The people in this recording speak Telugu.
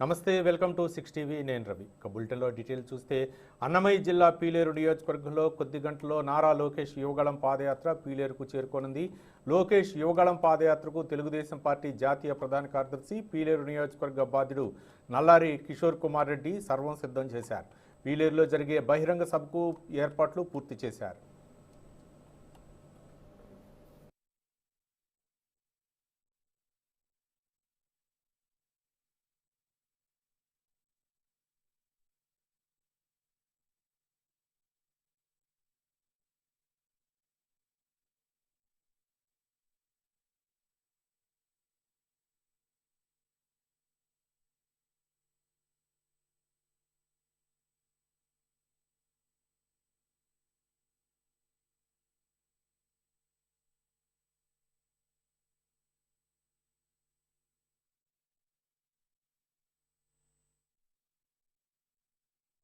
నమస్తే వెల్కమ్ టు సిక్స్ టీవీ. నేను రవి. ఇక బులెటిన్లో డీటెయిల్ చూస్తే అన్నమయ్య జిల్లా పీలేరు నియోజకవర్గంలో కొద్ది గంటలో నారా లోకేష్ యువగళం పాదయాత్ర పీలేరుకు చేరుకోనుంది. లోకేష్ యువగళం పాదయాత్రకు తెలుగుదేశం పార్టీ జాతీయ ప్రధాన కార్యదర్శి పీలేరు నియోజకవర్గ బాధ్యుడు నల్లారి కిషోర్ కుమార్ రెడ్డి సర్వం సిద్ధం చేశారు. పీలేరులో జరిగే బహిరంగ సభకు ఏర్పాట్లు పూర్తి చేశారు.